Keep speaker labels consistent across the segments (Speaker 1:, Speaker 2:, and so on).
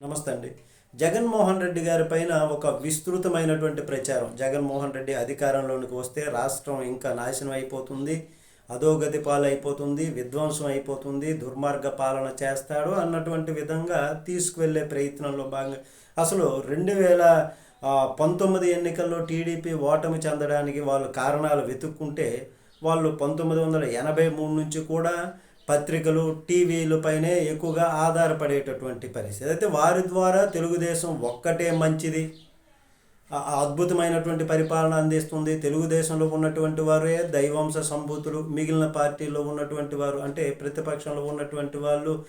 Speaker 1: నమస్తే అండి. జగన్మోహన్ రెడ్డి గారి పైన ఒక విస్తృతమైనటువంటి ప్రచారం. జగన్మోహన్ రెడ్డి అధికారంలోనికి వస్తే రాష్ట్రం ఇంకా నాశనం అయిపోతుంది అధోగతి పాలైపోతుంది విధ్వంసం అయిపోతుంది దుర్మార్గ పాలన చేస్తాడు అన్నటువంటి విధంగా తీసుకువెళ్ళే ప్రయత్నంలో భాగంగా అసలు రెండు వేల పంతొమ్మిది ఎన్నికల్లో టీడీపీ ఓటమి చెందడానికి వాళ్ళు కారణాలు వెతుక్కుంటే వాళ్ళు పంతొమ్మిది వందల ఎనభై మూడు నుంచి కూడా పత్రికలు టీవీలపైనే ఎక్కువగా ఆధారపడేటటువంటి పరిస్థితి. అయితే వారి ద్వారా తెలుగుదేశం ఒక్కటే మంచిది? అద్భుతమైనటువంటి పరిపాలన అందిస్తుంది. తెలుగుదేశంలో ఉన్నటువంటి వారే దైవంశ సంభూతులు మిగిలిన పార్టీల్లో ఉన్నటువంటి వారు అంటే ప్రతిపక్షంలో ఉన్నటువంటి వాళ్ళు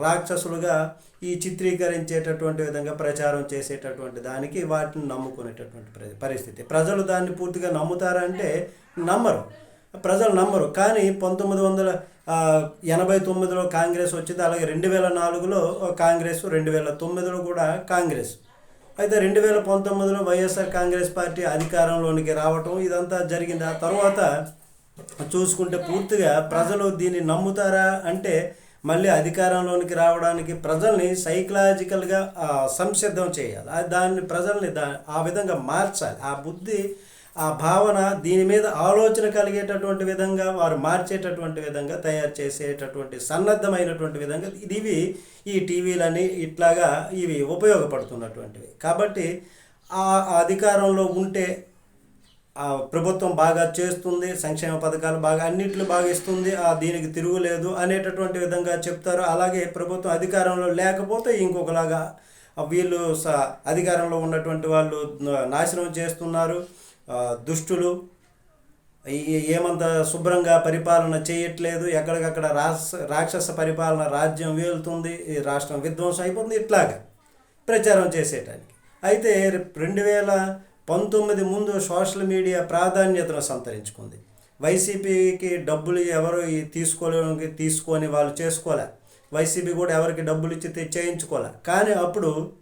Speaker 1: రాక్షసులుగా ఈ చిత్రీకరించేటటువంటి విధంగా ప్రచారం చేసేటటువంటి దానికి వాటిని నమ్ముకునేటటువంటి పరి- పరిస్థితి. ప్రజలు దాన్ని పూర్తిగా నమ్ముతారంటే నమ్మరు. ప్రజలు నమ్మరు. కానీ పంతొమ్మిది వందల ఎనభై తొమ్మిదిలో కాంగ్రెస్ వచ్చింది అలాగే రెండు వేల నాలుగులో కాంగ్రెస్ రెండు వేల తొమ్మిదిలో కూడా కాంగ్రెస్. అయితే రెండు వేల పంతొమ్మిదిలో వైఎస్ఆర్ కాంగ్రెస్ పార్టీ అధికారంలోనికి రావటం ఇదంతా జరిగింది. ఆ తర్వాత చూసుకుంటే పూర్తిగా ప్రజలు దీన్ని నమ్ముతారా అంటే మళ్ళీ అధికారంలోనికి రావడానికి ప్రజల్ని సైకలాజికల్గా సంసిద్ధం చేయాలి. దాన్ని ప్రజల్ని దా ఆ విధంగా మార్చాలి. ఆ బుద్ధి ఆ భావన దీని మీద ఆలోచన కలిగేటటువంటి విధంగా వారు మార్చేటటువంటి విధంగా తయారు చేసేటటువంటి సన్నద్ధమైనటువంటి విధంగా ఇది ఇవి ఈ టీవీలని ఇట్లాగా ఇవి ఉపయోగపడుతున్నటువంటివి. కాబట్టి ఆ అధికారంలో ఉంటే ఆ ప్రభుత్వం బాగా చేస్తుంది సంక్షేమ పథకాలు బాగా అన్నింటిలో బాగా ఇస్తుంది ఆ దీనికి తిరుగులేదు అనేటటువంటి విధంగా చెప్తారు. అలాగే ప్రభుత్వం అధికారంలో లేకపోతే ఇంకొకలాగా వీళ్ళు స అధికారంలో ఉన్నటువంటి వాళ్ళు నాశనం చేస్తున్నారు. దుష్టులు ఏమంత శుభ్రంగా పరిపాలన చేయట్లేదు. ఎక్కడికక్కడ రాక్ష రాక్షస పరిపాలన రాజ్యం వేలుతుంది. ఈ రాష్ట్రం విధ్వంసం అయిపోతుంది. ఇట్లాగా ప్రచారం చేసేటానికి. అయితే రెండు వేల పంతొమ్మిది ముందు సోషల్ మీడియా ప్రాధాన్యతను సంతరించుకుంది. వైసీపీకి డబ్బులు ఎవరు ఈ తీసుకోలేనికి తీసుకొని వాళ్ళు చేసుకోలే. వైసీపీ కూడా ఎవరికి డబ్బులు ఇచ్చి చేయించుకోలే. కానీ అప్పుడు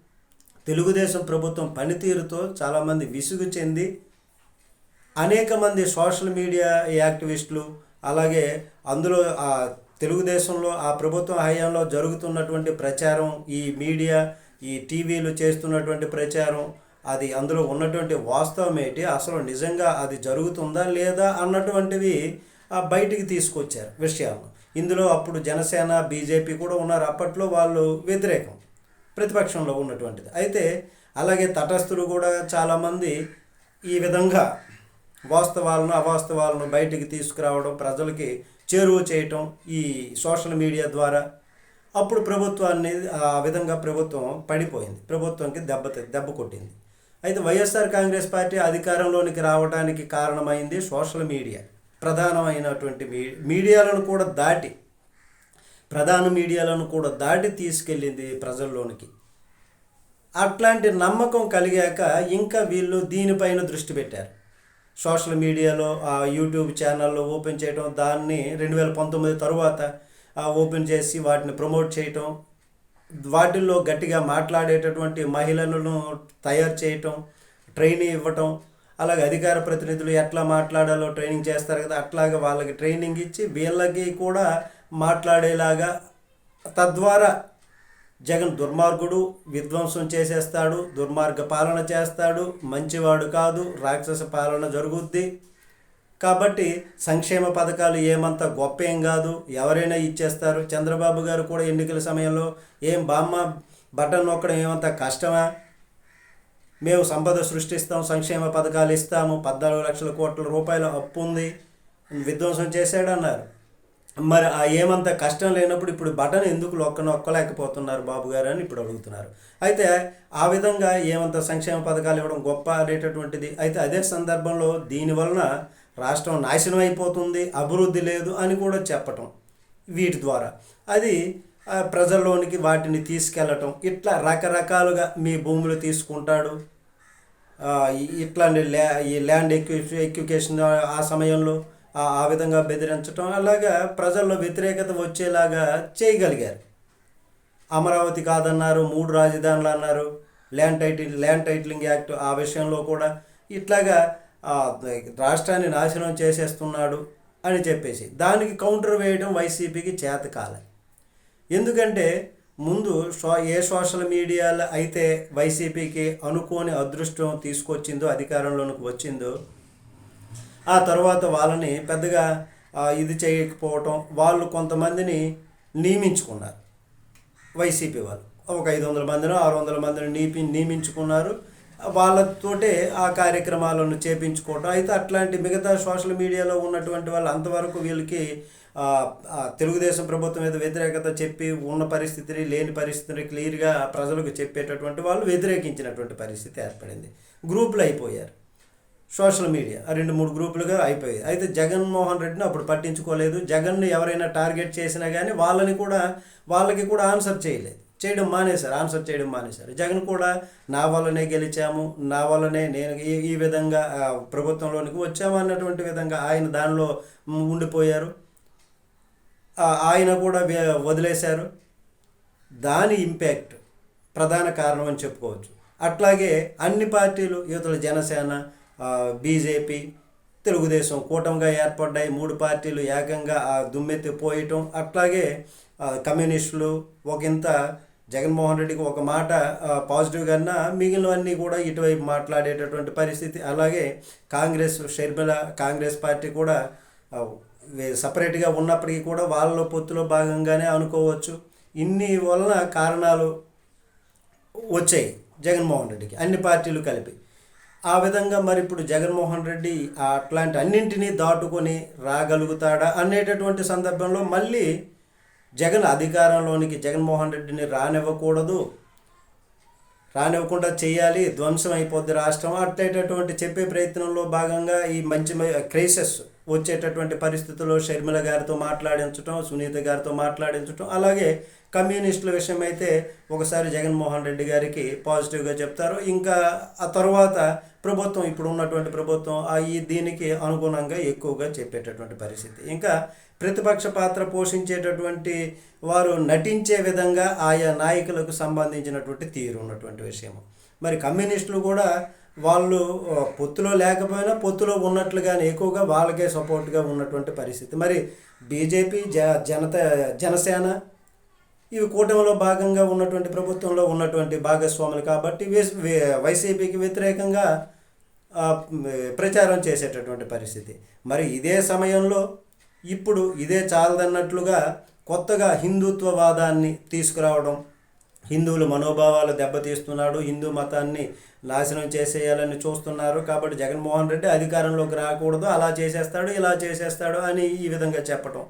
Speaker 1: తెలుగుదేశం ప్రభుత్వం పనితీరుతో చాలామంది విసుగు చెంది అనేక మంది సోషల్ మీడియా యాక్టివిస్టులు అలాగే అందులో ఆ తెలుగుదేశంలో ఆ ప్రభుత్వ హయాంలో జరుగుతున్నటువంటి ప్రచారం ఈ మీడియా ఈ టీవీలు చేస్తున్నటువంటి ప్రచారం అది అందులో ఉన్నటువంటి వాస్తవం ఏంటి అసలు నిజంగా అది జరుగుతుందా లేదా అన్నటువంటివి ఆ బయటికి తీసుకొచ్చారు విషయాలు ఇందులో అప్పుడు జనసేన బీజేపీ కూడా ఉన్నారు. అప్పట్లో వాళ్ళు వ్యతిరేకం ప్రతిపక్షంలో ఉన్నటువంటిది. అయితే అలాగే తటస్థులు కూడా చాలామంది ఈ విధంగా వాస్తవాలను అవాస్తవాలను బయటికి తీసుకురావడం ప్రజలకి చేరువ చేయటం ఈ సోషల్ మీడియా ద్వారా. అప్పుడు ప్రభుత్వాన్ని ఆ విధంగా ప్రభుత్వం పడిపోయింది. ప్రభుత్వంకి దెబ్బ దెబ్బ కొట్టింది. అయితే వైఎస్ఆర్ కాంగ్రెస్ పార్టీ అధికారంలోనికి రావడానికి కారణమైంది సోషల్ మీడియా. ప్రధానమైనటువంటి మీ మీడియాలను కూడా దాటి ప్రధాన మీడియాలను కూడా దాటి తీసుకెళ్ళింది ప్రజల్లోనికి. అట్లాంటి నమ్మకం కలిగాక ఇంకా వీళ్ళు దీనిపైన దృష్టి పెట్టారు. సోషల్ మీడియాలో ఆ యూట్యూబ్ ఛానల్లో ఓపెన్ చేయటం దాన్ని రెండు వేల పంతొమ్మిది తరువాత ఓపెన్ చేసి వాటిని ప్రమోట్ చేయటం వాటిల్లో గట్టిగా మాట్లాడేటటువంటి మహిళలను తయారు చేయటం ట్రైనింగ్ ఇవ్వటం అలాగే అధికార ప్రతినిధులు ఎట్లా మాట్లాడాలో ట్రైనింగ్ చేస్తారు కదా అట్లాగే వాళ్ళకి ట్రైనింగ్ ఇచ్చి వీళ్ళకి కూడా మాట్లాడేలాగా తద్వారా జగన్ దుర్మార్గుడు విధ్వంసం చేసేస్తాడు దుర్మార్గ పాలన చేస్తాడు మంచివాడు కాదు రాక్షస పాలన జరుగుద్ది. కాబట్టి సంక్షేమ పథకాలు ఏమంత గొప్ప ఏం కాదు. ఎవరైనా ఇచ్చేస్తారు. చంద్రబాబు గారు కూడా ఎన్నికల సమయంలో ఏం బామ్మ బటన్ నొక్కడం ఏమంత కష్టమా? మేము సంపద సృష్టిస్తాం సంక్షేమ పథకాలు ఇస్తాము పద్నాలుగు లక్షల కోట్ల రూపాయల అప్పు ఉంది విధ్వంసం చేశాడన్నారు. మరి ఏమంత కష్టం లేనప్పుడు ఇప్పుడు బటన్ ఎందుకు లొక్క నొక్కలేకపోతున్నారు బాబు గారు అని ఇప్పుడు అడుగుతున్నారు. అయితే ఆ విధంగా ఏమంత సంక్షేమ పథకాలు ఇవ్వడం గొప్ప అనేటటువంటిది. అయితే అదే సందర్భంలో దీనివలన రాష్ట్రం నాశనం అయిపోతుంది అభివృద్ధి లేదు అని కూడా చెప్పటం వీటి ద్వారా. అది ప్రజల్లోనికి వాటిని తీసుకెళ్ళటం ఇట్లా రకరకాలుగా మీ భూములు తీసుకుంటాడు. ఇట్లాంటి ల్యా ఈ ల్యాండ్ ఎక్యు ఎక్యుకేషన్ ఆ సమయంలో ఆ విధంగా బెదిరించడం అలాగా ప్రజల్లో వ్యతిరేకత వచ్చేలాగా చేయగలిగారు. అమరావతి కాదన్నారు మూడు రాజధానులు అన్నారు land title land titling act ఆ విషయంలో కూడా ఇట్లాగా రాష్ట్రాన్ని నాశనం చేసేస్తున్నాడు అని చెప్పేసి. దానికి కౌంటర్ వేయడం వైసీపీకి చేత కాలే. ఎందుకంటే ముందు సో ఏ సోషల్ మీడియాలో అయితే వైసీపీకి అనుకోని అదృష్టం తీసుకొచ్చిందో అధికారంలోనికి వచ్చిందో ఆ తర్వాత వాళ్ళని పెద్దగా ఇది చేయకపోవటం వాళ్ళు కొంతమందిని నియమించుకున్నారు. వైసీపీ వాళ్ళు. ఒక ఐదు వందల మందిని ఆరు వందల మందిని నియమి నియమించుకున్నారు. వాళ్ళతోటే ఆ కార్యక్రమాలను చేపించుకోవటం. అయితే అట్లాంటి మిగతా సోషల్ మీడియాలో ఉన్నటువంటి వాళ్ళు అంతవరకు వీళ్ళకి తెలుగుదేశం ప్రభుత్వం మీద వ్యతిరేకత చెప్పి ఉన్న పరిస్థితిని లేని పరిస్థితిని క్లియర్గా ప్రజలకు చెప్పేటటువంటి వాళ్ళు వ్యతిరేకించినటువంటి పరిస్థితి ఏర్పడింది. గ్రూపులు అయిపోయారు. Social media. రెండు మూడు గ్రూపులుగా అయిపోయాయి అయితే జగన్మోహన్ రెడ్డిని అప్పుడు పట్టించుకోలేదు. జగన్ను ఎవరైనా టార్గెట్ చేసినా కానీ వాళ్ళని కూడా వాళ్ళకి కూడా ఆన్సర్ చేయలేదు. చేయడం మానేశారు. ఆన్సర్ చేయడం మానేశారు. జగన్ కూడా నా వల్లనే గెలిచాము. నా వల్లనే నేను ఈ ఈ విధంగా ప్రభుత్వంలోనికి వచ్చాము అన్నటువంటి విధంగా ఆయన దానిలో ఉండిపోయారు. ఆయన కూడా వదిలేశారు. దాని ఇంపాక్ట్ ప్రధాన కారణం అని చెప్పుకోవచ్చు. అట్లాగే అన్ని పార్టీలు యువతల జనసేన బీజేపీ తెలుగుదేశం కూటమిగా ఏర్పడ్డాయి. మూడు పార్టీలు ఏకంగా ఆ దుమ్మెత్తి పోయటం అట్లాగే కమ్యూనిస్టులు ఒకంత జగన్మోహన్ రెడ్డికి ఒక మాట పాజిటివ్ కన్నా మిగిలినవన్నీ కూడా ఇటువైపు మాట్లాడేటటువంటి పరిస్థితి. అలాగే కాంగ్రెస్ షర్మిల కాంగ్రెస్ పార్టీ కూడా సపరేట్గా ఉన్నప్పటికీ కూడా వాళ్ళ పొత్తులో భాగంగానే అనుకోవచ్చు. ఇన్ని వలన కారణాలు వచ్చాయి జగన్మోహన్ రెడ్డికి. అన్ని పార్టీలు కలిపి. ఆ విధంగా మరి ఇప్పుడు జగన్మోహన్ రెడ్డి అట్లాంటి అన్నింటినీ దాటుకొని రాగలుగుతాడా అనేటటువంటి సందర్భంలో మళ్ళీ జగన్ అధికారంలోనికి జగన్మోహన్ రెడ్డిని రానివ్వకూడదు. రానివ్వకుండా చేయాలి ధ్వంసం అయిపోద్ది రాష్ట్రం అట్టేటటువంటి చెప్పే ప్రయత్నంలో భాగంగా ఈ మంచి క్రైసెస్ వచ్చేటటువంటి పరిస్థితుల్లో షర్మిల గారితో మాట్లాడించటం సునీత గారితో మాట్లాడించటం అలాగే కమ్యూనిస్టుల విషయం అయితే ఒకసారి జగన్మోహన్ రెడ్డి గారికి పాజిటివ్గా చెప్తారు. ఇంకా ఆ తర్వాత ప్రభుత్వం ఇప్పుడు ఉన్నటువంటి ప్రభుత్వం ఈ దీనికి అనుగుణంగా ఎక్కువగా చెప్పేటటువంటి పరిస్థితి. ఇంకా ప్రతిపక్ష పాత్ర పోషించేటటువంటి వారు నటించే విధంగా ఆయా నాయకులకు సంబంధించినటువంటి తీరు ఉన్నటువంటి విషయం మరి కమ్యూనిస్టులు కూడా వాళ్ళు పొత్తులో లేకపోయినా పొత్తులో ఉన్నట్లుగానే ఎక్కువగా వాళ్ళకే సపోర్ట్గా ఉన్నటువంటి పరిస్థితి. మరి బీజేపీ జ జనత జనసేన ఇవి కూటమిలో భాగంగా ఉన్నటువంటి ప్రభుత్వంలో ఉన్నటువంటి భాగస్వాములు కాబట్టి వైసీపీకి వ్యతిరేకంగా ప్రచారం చేసేటటువంటి పరిస్థితి. మరి ఇదే సమయంలో ఇప్పుడు ఇదే చాలదన్నట్లుగా కొత్తగా హిందుత్వవాదాన్ని తీసుకురావడం హిందువుల మనోభావాలు దెబ్బతీస్తున్నాడు హిందూ మతాన్ని నాశనం చేసేయాలని చూస్తున్నారు. కాబట్టి జగన్మోహన్ రెడ్డి అధికారంలోకి రాకూడదు అలా చేసేస్తాడు ఇలా చేసేస్తాడు అని ఈ విధంగా చెప్పటం.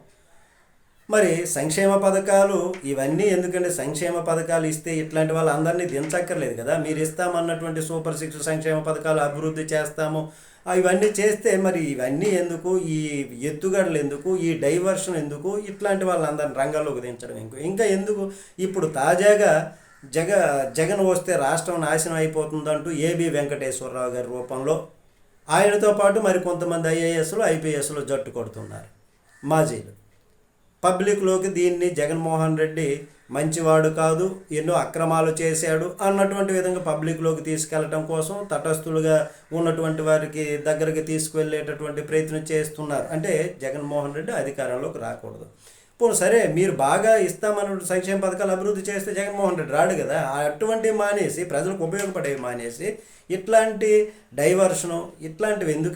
Speaker 1: మరి సంక్షేమ పథకాలు ఇవన్నీ ఎందుకంటే సంక్షేమ పథకాలు ఇస్తే ఇట్లాంటి వాళ్ళందరినీ దించక్కర్లేదు కదా? మీరు ఇస్తామన్నటువంటి సూపర్ సిక్స్ సంక్షేమ పథకాలు అభివృద్ధి చేస్తాము. ఇవన్నీ చేస్తే మరి ఇవన్నీ ఎందుకు? ఈ ఎత్తుగడలు ఎందుకు? ఈ డైవర్షన్ ఎందుకు? ఇట్లాంటి వాళ్ళందరిని రంగంలోకి దించడం ఎందుకు? ఇంకా ఎందుకు? ఇప్పుడు తాజాగా జగ జగన్ వస్తే రాష్ట్రం నాశనం అయిపోతుందంటూ ఏబి వెంకటేశ్వరరావు గారి రూపంలో ఆయనతో పాటు మరి కొంతమంది ఐఏఎస్లు ఐపీఎస్లు జట్టు కొడుతున్నారు. మాజీలు. పబ్లిక్లోకి దీన్ని జగన్మోహన్ రెడ్డి మంచివాడు కాదు ఎన్నో అక్రమాలు చేశాడు అన్నటువంటి విధంగా పబ్లిక్లోకి తీసుకెళ్ళటం కోసం తటస్థులుగా ఉన్నటువంటి వారికి దగ్గరికి తీసుకువెళ్ళేటటువంటి ప్రయత్నం చేస్తున్నారు. అంటే జగన్మోహన్ రెడ్డి అధికారంలోకి రాకూడదు. ఇప్పుడు సరే మీరు బాగా ఇస్తామన్న సంక్షేమ పథకాలు అభివృద్ధి చేస్తే జగన్మోహన్ రెడ్డి రాడు కదా. అటువంటివి మానేసి ప్రజలకు ఉపయోగపడేవి మానేసి ఇట్లాంటి డైవర్షను ఇట్లాంటివి ఎందుకు